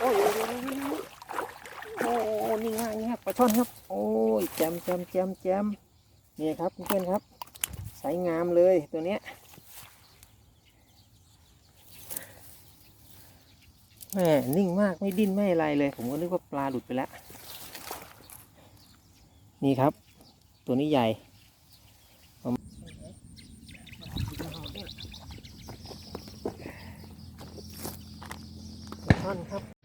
โอ้ยโอ้ยนี่ง่ายนี่ครับปลาช่อนครับ โอ้ยแจมแจมแจมแจมนี่ครับเพื่อนครับใสงามเลยตัวเนี้ยแม่นิ่งมากไม่ดิ้นไม่อะไรเลย ผมก็นึกว่าปลาหลุดไปแล้ว นี่ครับ ตัวนี้ใหญ่ปลาช่อนครับ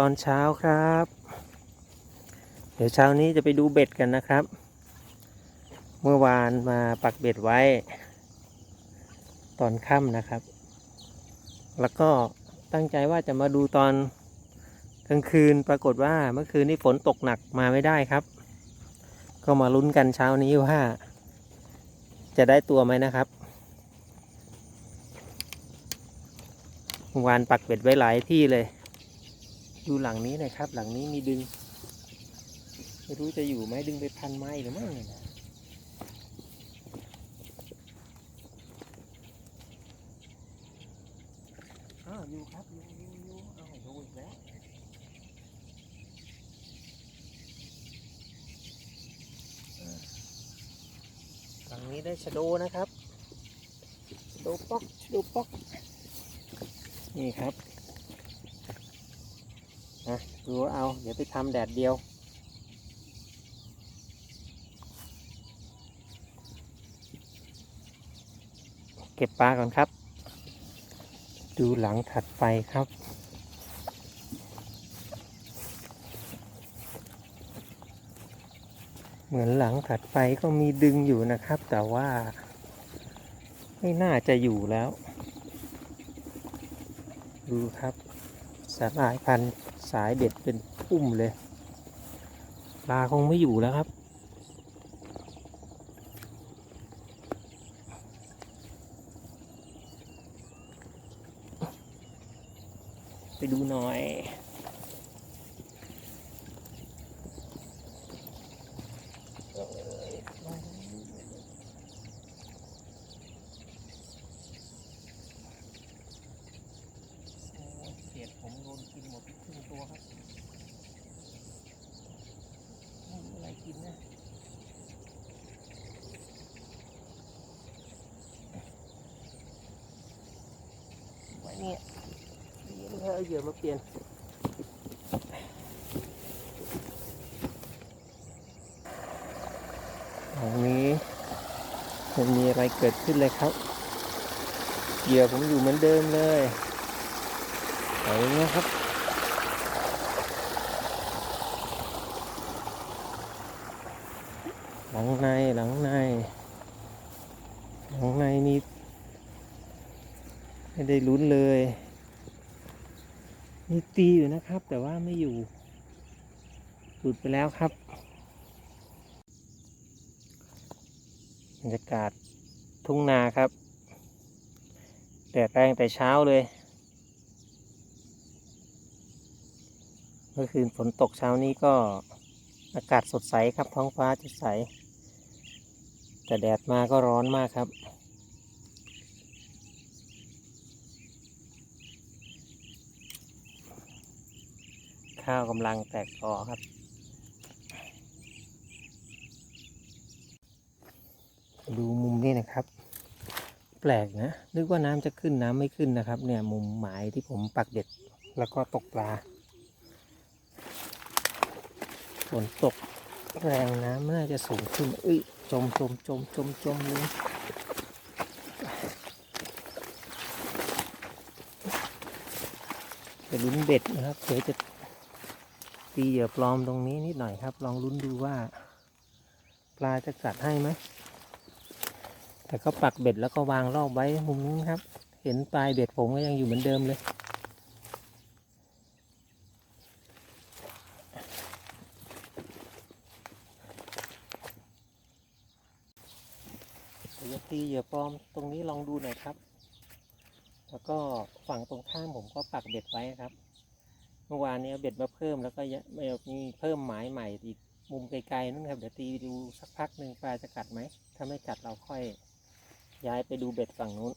ตอนเช้าครับ เดี๋ยวเช้านี้จะไปดูเบ็ดกันนะครับ เมื่อวานมาปักเบ็ดไว้ ตอนค่ำนะครับ แล้วก็ตั้งใจว่าจะมาดูตอนกลางคืนปรากฏว่าเมื่อคืนนี้ฝนตกหนักมาไม่ได้ครับ ก็มาลุ้นกันเช้านี้ว่า จะได้ตัวไหมนะครับเมื่อวานปักเบ็ดไว้หลายที่เลย ดูหลังนี้นะครับ หลังนี้มีดึง ไม่รู้จะอยู่ไหมดึงไปพันไม้หรือไม่นะอ้าวอยู่ครับอยู่อยู่อยู่อ้าวโดนอีกแล้วอ่หลังนี้ได้ชะโดนะครับชะโดป๊อกชะโดป๊อก นี่ครับ นะดูเอาเดี๋ยวไปทำแดดเดียว เก็บปลาก่อนครับ ดูหลังถัดไปครับเหมือนหลังถัดไปก็มีดึงอยู่นะครับ แต่ว่าไม่น่าจะอยู่แล้ว ดูครับ สาหร่ายพันสายเด็ดเป็นพุ่มเลยปลาคงไม่อยู่แล้วครับ ไปดูหน่อย โอ้ยเศษผมโดนกินหมดครึ่งตัวครับไม่มีอะไรกินนะไว้เนี่ยเดี๋ยว เราเหยื่อมาเปลี่ยนตรงนี้ไม่มีอะไรเกิดขึ้นเลยครับ เหยื่อผมอยู่เหมือนเดิมเลยเอาอย่างเงี้ยครับหลังในหลังในหลังในนี่ไม่ได้ลุ้นเลย ตีอยู่นะครับ แต่ว่าไม่อยู่หลุดไปแล้วครับบรรยากาศทุ่งนาครับแดดแรงแต่เช้าเลย เมื่อคืนฝนตกเช้านี้ก็อากาศสดใสครับท้องฟ้าสดใส แต่แดดมาก็ร้อนมากครับ ข้าวกำลังแตกกอครับ ดูมุมนี้นะครับ แปลกนะ นึกว่าน้ำจะขึ้นน้ำไม่ขึ้นนะครับ เนี่ยมุมหมายที่ผมปักเบ็ดแล้วก็ตกปลาฝนตกแรงน้ำน่าจะสูงขึ้นเอ้ยจมจมจมจมจมเลยจะลุ้นเบ็ดนะครับเดี๋ยวจะ ตีเหยื่อปลอมตรงนี้นิดหน่อยครับ ลองลุ้นดูว่า ปลาจะกัดให้ไหมแต่ก็ปักเบ็ดแล้วก็วางรอบไว้มุมนู้นครับ เห็นปลายเบ็ดผมก็ยังอยู่เหมือนเดิมเลย เดี๋ยวตีเหยื่อปลอมตรงนี้ลองดูหน่อยครับ แล้วก็ฝั่งตรงข้ามผมก็ปักเบ็ดไว้ครับ เมื่อวานนี้เอาเบ็ดมาเพิ่มแล้วก็ไม่มีเพิ่มหมายใหม่อีกมุมไกลๆนั่นครับเดี๋ยวตีดูสักพักหนึ่งปลาจะกัดไหมถ้าไม่กัดเราค่อย ย้ายไปดูเบ็ดฝั่งนู้น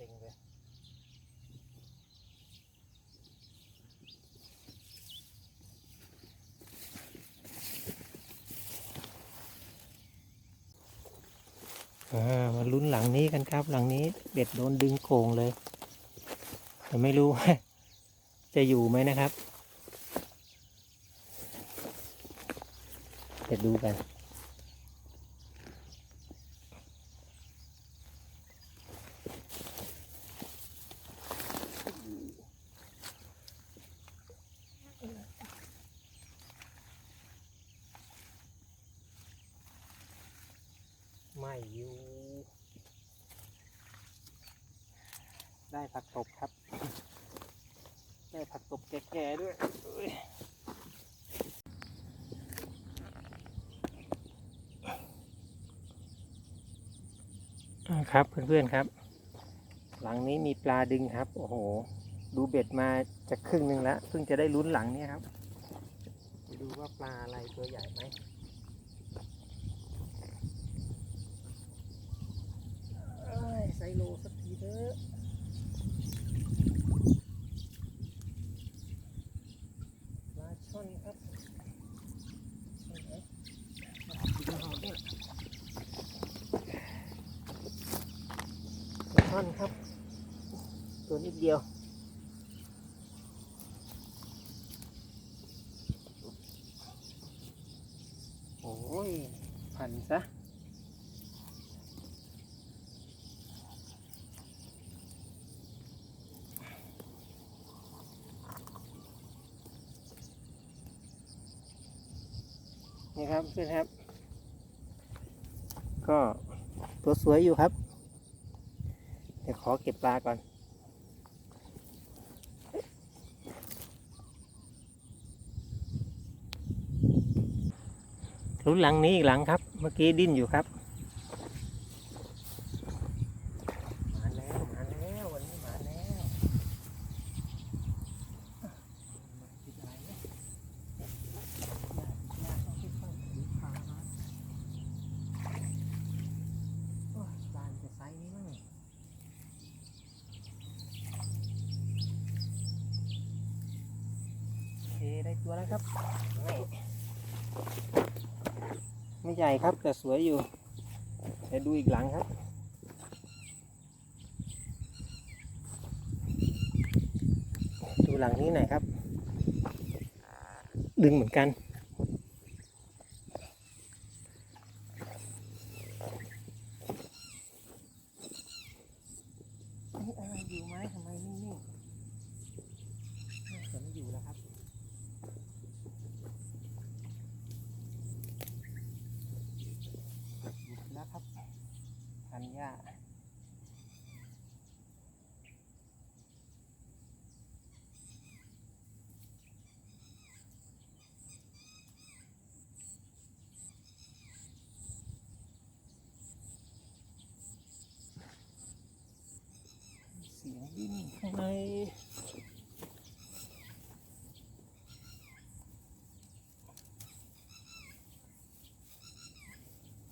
ซ็งเลยมาลุ้นหลังนี้กันครับ หลังนี้เบ็ดโดนดึงโก่งเลย แต่ไม่รู้ว่าจะอยู่ไหมนะครับ เดี๋ยวดูกัน ไม่อยู่ ได้ผักตบครับ ได้ผักตบแก่ๆด้วยเอ้ยอ่า ครับเพื่อนๆครับ หลังนี้มีปลาดึงครับ โอ้โห ดูเบ็ดมาจะครึ่งหนึ่งแล้วเพิ่งจะได้ลุ้นหลังนี้ครับไปดูว่าปลาอะไรตัวใหญ่ไหมเอ้ไซโลสักทีเถอะปลาช่อนครับใช่ไหมดูหอมด้วยปลาช่อนครับ ตัวนิด เดียว โอ้ยพันซะนี่ครับเพื่อนครับ ก็ตัวสวยอยู่ครับ เดี๋ยวขอเก็บปลาก่อนุ้นหลังนี้อีกหลังครับ เมื่อกี้ดิ้นอยู่ครับ มาแล้วมาแล้ววันนี้มาแล้วมาติดอะไรเนี่ยโอ้ยปลาจะไซนี้มั้งเนี่ยโอเคได้ตัวแล้วครับ ไม่ใหญ่ครับแต่สวยอยู่เดี๋ยวดูอีกหลังครับ ดูหลังนี้หน่อยครับ ดึงเหมือนกันอะไรอยู่ไหมทำไมนิ่งๆน่าจะไม่อยู่แล้วครับ หยุดแล้วครับ ทันย่าเสียงดิ้นข้างใน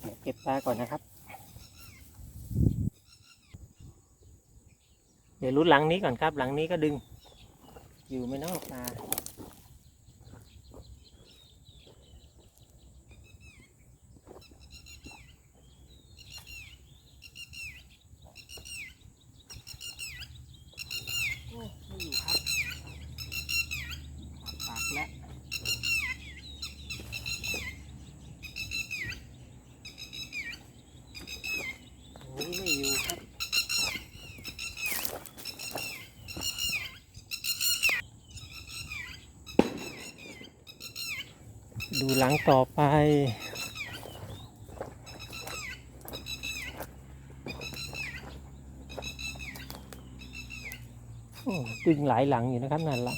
เดี๋ยวเก็บปลาก่อนนะครับ ดี๋ยวรุดหลังนี้ก่อนครับ หลังนี้ก็ดึง อยู่ไม่นอกตาโอ้ไม่อยู่ครับปากแล้วโอ้ยไม่อยู่ครับ ดู หลังต่อไป ดึงหลายหลังอยู่นะครับนั่นละ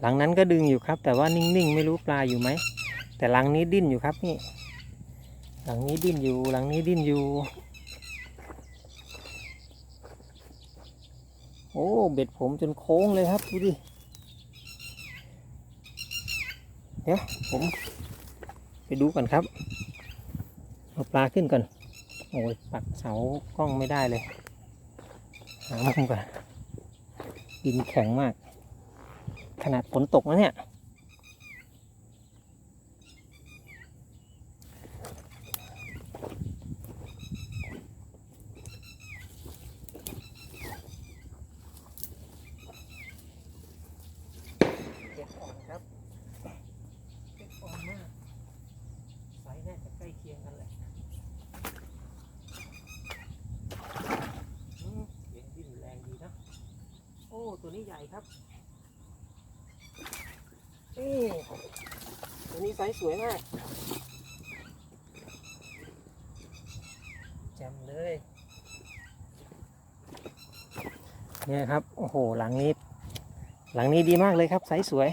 หลังนั้นก็ดึงอยู่ครับ แต่ว่านิ่งๆ ไม่รู้ปลาอยู่ไหม แต่หลังนี้ดิ้นอยู่ครับนี่หลังนี้ดิ้นอยู่หลังนี้ดิ้นอยู่ โอ้เบ็ดผมจนโค้งเลยครับดูดิ เดี๋ยวผม ไปดูก่อนครับเอาปลาขึ้นก่อน โอ้ยปักเสากล้องไม่ได้เลย หามุมก่อนดินแข็งมาก ขนาดฝนตกนะเนี่ย เก็บอ่อนครับเก็บอ่อนมาก ไซส์น่าจะใกล้เคียงกันแหละอืมเสียงดิ้นแรงดีนะ โอ้ ตัวนี้ใหญ่ครับเอ้ตัวนี้ไซส์สวยมากแจ่มเลยเนี่ยครับ โอ้โห หลังนี้ หลังนี้ดีมากเลยครับ ไซส์สวย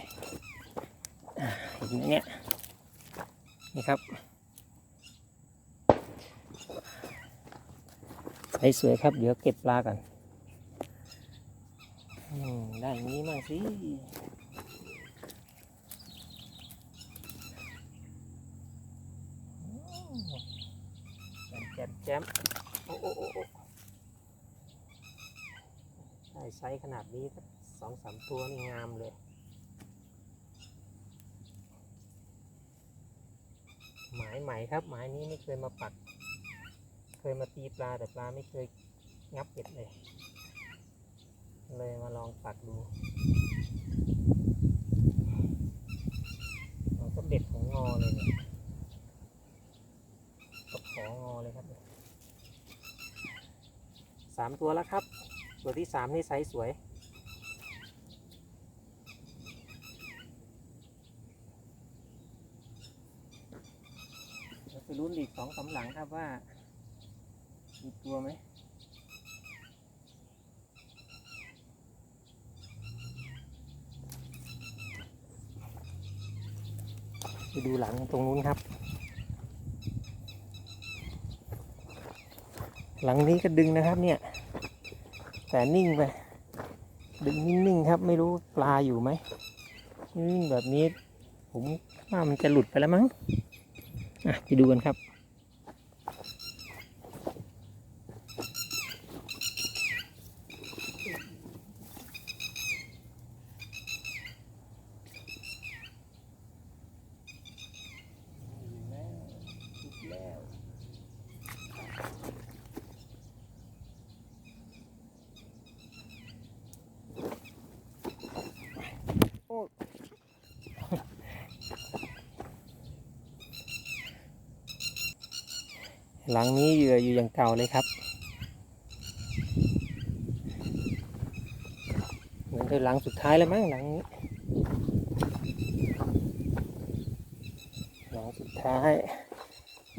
อ่าเห็นเนี่ยนี่ครับใสสวยครับ เดี๋ยวเก็บปลากัน งนี้มั่งสิแจมแจมโอ้โอ้โอ้โอได้ไซส์ขนาดนี้สักสองสามตัวนี่งามเลยหมายใหม่ครับหมายนี้ไม่เคยมาปัก เคยมาตีปลาแต่ปลาไม่เคยงับเบ็ดเลย เลยมาลองปักดูมันก็เบ็ดของงอเลยเนี่ยตกของงอเลยครับเนี่ยสามตัวแล้วครับ ตัวที่สามนี่ไซส์สวยเดี๋ยวไปลุ้นอีกสองสามหลังครับว่ามีตัวไหม ไปดูหลังตรงนู้นครับ หลังนี้ก็ดึงนะครับเนี่ย แต่นิ่งไป ดึงนิ่งๆครับ ไม่รู้ปลาอยู่ไหมนิ่งแบบนี้ ผมว่ามันจะหลุดไปแล้วมั้งอะไปดูกันครับ หลังนี้เหยื่ออยู่อย่างเก่าเลยครับเหมือนเป็นหลังสุดท้ายแล้วมั้งหลังนี้หลังสุดท้าย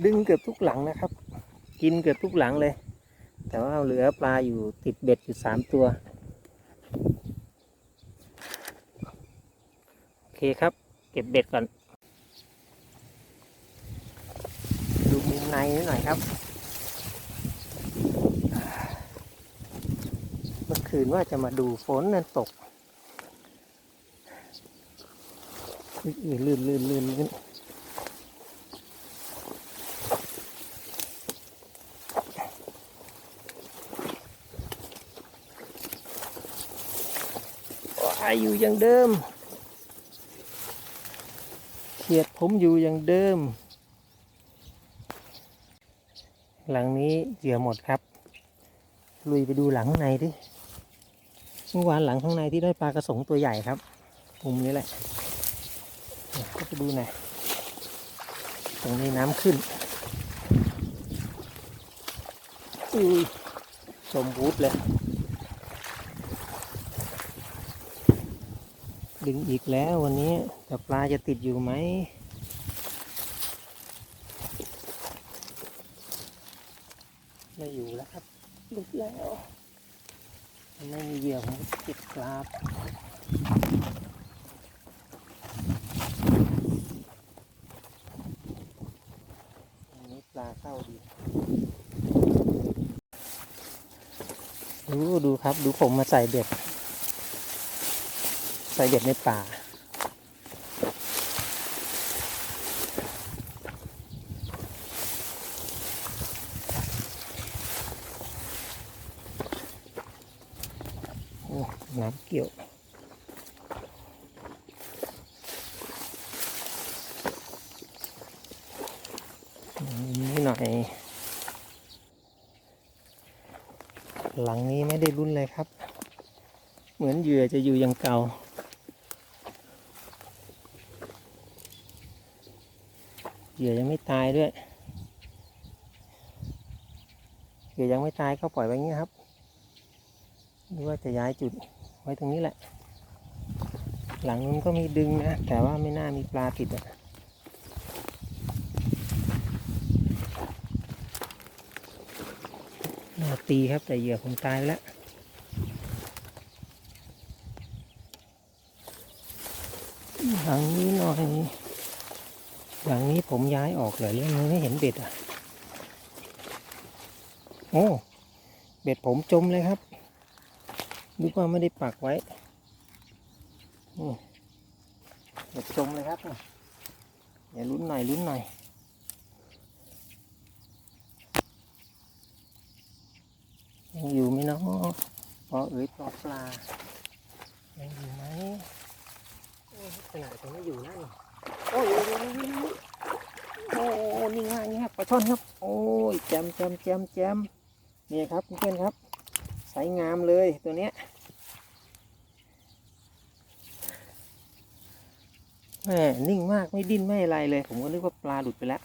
ดึงเกือบทุกหลังนะครับ กินเกือบทุกหลังเลย แต่ว่าเหลือปลาอยู่ติดเบ็ดอยู่สามตัวโอเคครับ เก็บเบ็ดก่อน ดูมุมในนิดหน่อยครับ เมื่อคืนว่าจะมาดูฝนนั่นตกอุ๊ยลื่นลื่นลื่นลื่นว้ายอยู่อย่างเดิม เขียดผมอยู่อย่างเดิม หลังนี้เหยื่อหมดครับ ลุยไปดูหลังข้างในดิเมื่อวานหลังข้างในที่ได้ปลากระสงตัวใหญ่ครับมุมนี้แหละก็ไปดูหน่อยตรงนี้น้ำขึ้นอุ้ยชมบูดเลย ดึงอีกแล้ววันนี้แต่ปลาจะติดอยู่ไหมอยู่แล้วครับหลุด แล้วมันไม่มีเหยื่อผมก็ติดกราบอันนี้ปลาเข้าดี ดูดูครับ ดูผมมาใส่เบ็ด ใส่เบ็ดในป่า โอ้ น้ำเกี่ยวนี่หน่อยหลังนี้ไม่ได้รุ่นเลยครับ เหมือนเหยื่อจะอยู่อย่างเก่า เหยื่อยังไม่ตายด้วย เหยื่อยังไม่ตายก็ปล่อยไว้อย่างนี้ครับหรือว่าจะย้ายจุด ไว้ตรงนี้แหละ หลังนู้นก็มีดึงนะ แต่ว่าไม่น่ามีปลาติดอะน่าตีครับแต่เหยื่อผมตายไปแล้วหลังนี้หน่อย หลังนี้ผมย้ายออกเลยเรื่องนี้ไม่เห็นเบ็ดอะ โอ้ เบ็ดผมจมเลยครับ นึกว่าไม่ได้ปักไว้นี่เด็ดจมเลยครับนี่เดี๋ยวลุ้นหน่อยลุ้นหน่อยยังอยู่ไหมเนาะพอเอ๋ยปลอปลายังอยู่ไหมขนาดจะไม่อยู่นั่นโอ้ยโอ้โอ้นี่ง่ายนี่ครับปลาช่อนครับ โอ้ยแจมแจมแจมแจมนี่ครับเพื่อนครับ ใสงามเลยตัวเนี้ยแม่นิ่งมากไม่ดิ้นไม่อะไรเลย ผมก็นึกว่าปลาหลุดไปแล้ว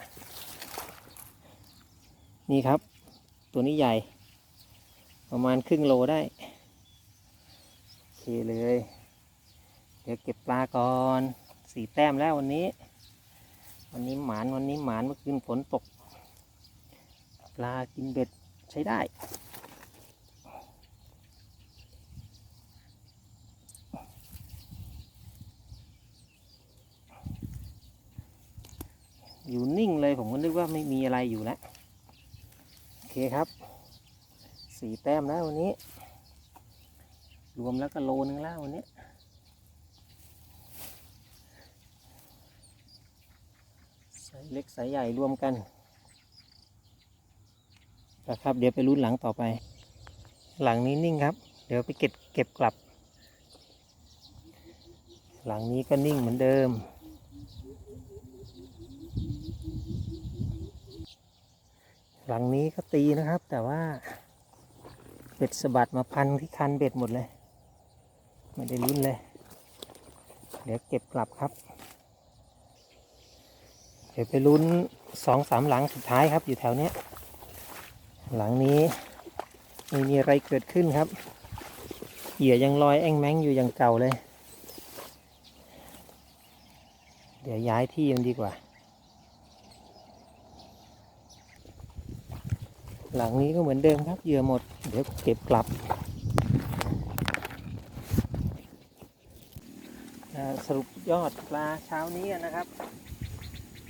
นี่ครับ ตัวนี้ใหญ่ ประมาณครึ่งโลได้โอเคเลย เดี๋ยวเก็บปลาก่อนสี่แต้มแล้ววันนี้ วันนี้หมานวันนี้หมานเมื่อคืนฝนตก ปลากินเบ็ดใช้ได้ อยู่นิ่งเลยผมก็นึกว่าไม่มีอะไรอยู่แล้วโอเคครับสี่แต้มแล้ววันนี้ รวมแล้วก็โลนึงแล้ววันนี้สายเล็กสายใหญ่รวมกันนะครับ เดี๋ยวไปรุ่นหลังต่อไป หลังนี้นิ่งครับ เดี๋ยวไปเก็บเก็บกลับ หลังนี้ก็นิ่งเหมือนเดิม หลังนี้ก็ตีนะครับ แต่ว่า เบ็ดสะบัดมาพันที่คันเบ็ดหมดเลย ไม่ได้ลุ้นเลย เดี๋ยวเก็บกลับครับ เดี๋ยวไปลุ้นสองสามหลังสุดท้ายครับ อยู่แถวเนี้ย หลังนี้ไม่มีอะไรเกิดขึ้นครับ เหยื่อยังลอยแองแมงอยู่อย่างเก่าเลย เดี๋ยวย้ายที่มันดีกว่า หลังนี้ก็เหมือนเดิมครับเหยื่อหมด เดี๋ยวเก็บกลับ สรุปยอดปลาเช้านี้นะครับ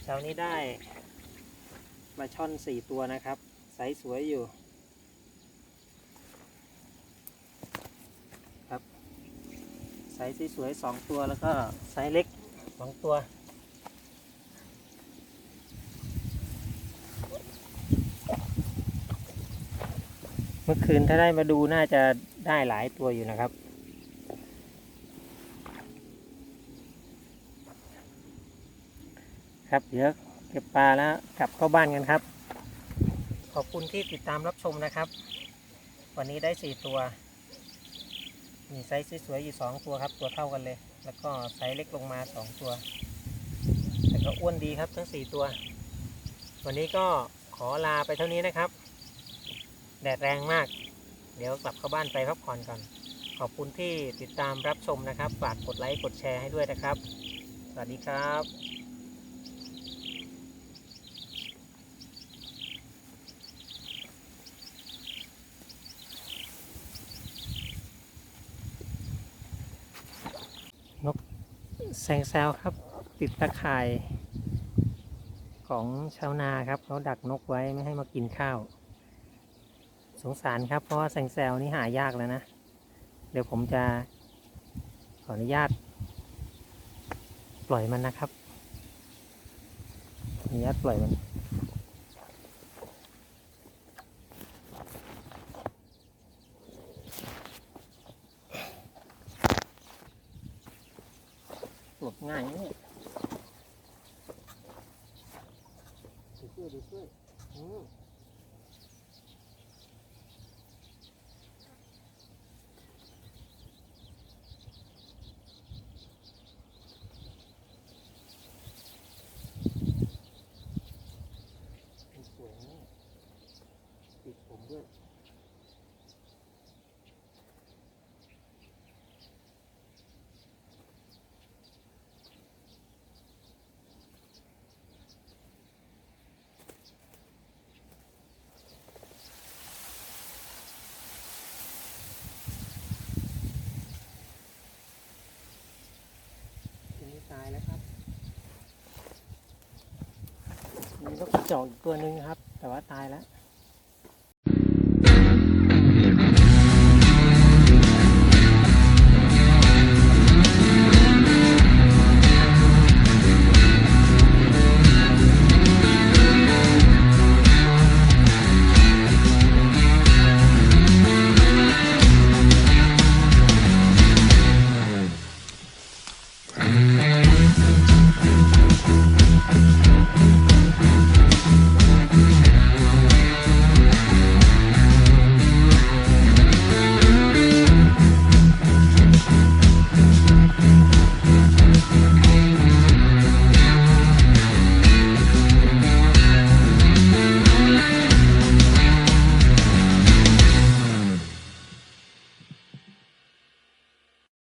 เช้านี้ได้ปลาช่อนสี่ตัวนะครับไซส์สวยอยู่ครับไซส์สวยๆสองตัวแล้วก็ไซส์เล็กสองตัว เมื่อคืนถ้าได้มาดูน่าจะได้หลายตัวอยู่นะครับ ครับเดี๋ยวเก็บปลาแล้วกลับเข้าบ้านกันครับ ขอบคุณที่ติดตามรับชมนะครับ วันนี้ได้สี่ตัว มีไซส์สวยๆอยู่สองตัวครับ ตัวเท่ากันเลย แล้วก็ไซส์เล็กลงมาสองตัว แต่ก็อ้วนดีครับทั้งสี่ตัว วันนี้ก็ขอลาไปเท่านี้นะครับ ดดแรงมาก เดี๋ยวกลับเข้าบ้านไปพักผ่อนก่อน ขอบคุณที่ติดตามรับชมนะครับ ฝากกดไลค์กดแชร์ให้ด้วยนะครับ สวัสดีครับนกแซงแซวครับ ติดตะข่ายของชาวนาครับ เขาดักนกไว้ไม่ให้มากินข้าว สงสารครับ เพราะว่าแซงแซวนี่หายากแล้วนะ เดี๋ยวผมจะขออนุญาต ปล่อยมันนะครับ ขออนุญาตปล่อยมัน หลบง่ายนะเนี่ยดูเสื้อดูเสื้ออืมสวยนะติดผมด้วย ตัวนี้ตายแล้วครับ มี นกกระจอกอีกตัวหนึ่งครับ แต่ว่าตายแล้ว